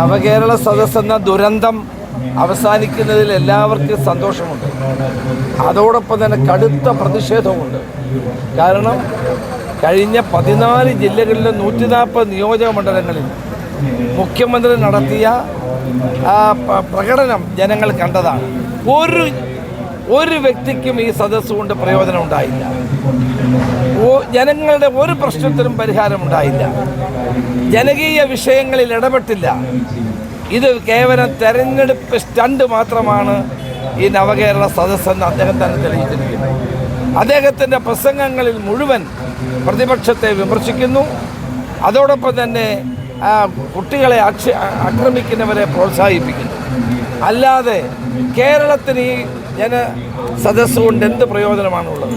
നവകേരള സദസ് എന്ന ദുരന്തം അവസാനിക്കുന്നതിൽ എല്ലാവർക്കും സന്തോഷമുണ്ട്. അതോടൊപ്പം തന്നെ കടുത്ത പ്രതിഷേധമുണ്ട് കാരണം കഴിഞ്ഞ പതിനാല് ജില്ലകളിലെ നൂറ്റി നാൽപ്പത് നിയോജക മണ്ഡലങ്ങളിൽ മുഖ്യമന്ത്രി നടത്തിയ പ്രകടനം ജനങ്ങൾ കണ്ടതാണ്. ഒരു ഒരു വ്യക്തിക്കും ഈ സദസ് കൊണ്ട് പ്രയോജനം ഉണ്ടായില്ല. ജനങ്ങളുടെ ഒരു പ്രശ്നത്തിനും പരിഹാരമുണ്ടായില്ല. ജനകീയ വിഷയങ്ങളിൽ ഇടപെട്ടില്ല. ഇത് കേവലം തെരഞ്ഞെടുപ്പ് സ്റ്റണ്ട് മാത്രമാണ് ഈ നവകേരള സദസ്സെന്ന് അദ്ദേഹം തന്നെ തെളിയിച്ചിരിക്കുന്നു. അദ്ദേഹത്തിന്റെ പ്രസംഗങ്ങളിൽ മുഴുവൻ പ്രതിപക്ഷത്തെ വിമർശിക്കുന്നു. അതോടൊപ്പം തന്നെ കുട്ടികളെ ആക്രമിക്കുന്നവരെ പ്രോത്സാഹിപ്പിക്കുന്നു. അല്ലാതെ കേരളത്തിന് ഈ ജന സദസ്സുകൊണ്ട് എന്ത് പ്രയോജനമാണുള്ളത്?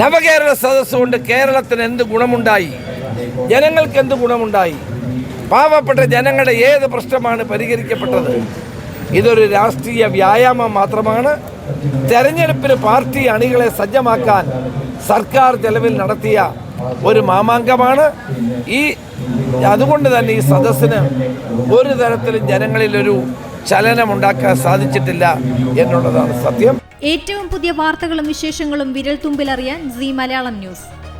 നവകേരള സദസ്സ് കൊണ്ട് കേരളത്തിന് എന്ത് ഗുണമുണ്ടായി? ജനങ്ങൾക്ക് എന്ത് ഗുണമുണ്ടായി? പാവപ്പെട്ട ജനങ്ങളുടെ ഏത് പ്രശ്നമാണ് പരിഹരിക്കപ്പെട്ടത്? ഇതൊരു രാഷ്ട്രീയ വ്യായാമം മാത്രമാണ്. തെരഞ്ഞെടുപ്പിന് പാർട്ടി അണികളെ സജ്ജമാക്കാൻ സർക്കാർ ചെലവിൽ നടത്തിയ ഒരു മാമാങ്കമാണ്. ഈ അതുകൊണ്ട് തന്നെ ഈ സദസ്സിന് ഒരു തരത്തിലും ജനങ്ങളിലൊരു ചലനമുണ്ടാക്കാൻ സാധിച്ചിട്ടില്ല എന്നുള്ളതാണ് സത്യം. ഏറ്റവും പുതിയ വാർത്തകളും വിശേഷങ്ങളും വിരൽ തുമ്പിലറിയാൻ സി മലയാളം ന്യൂസ്.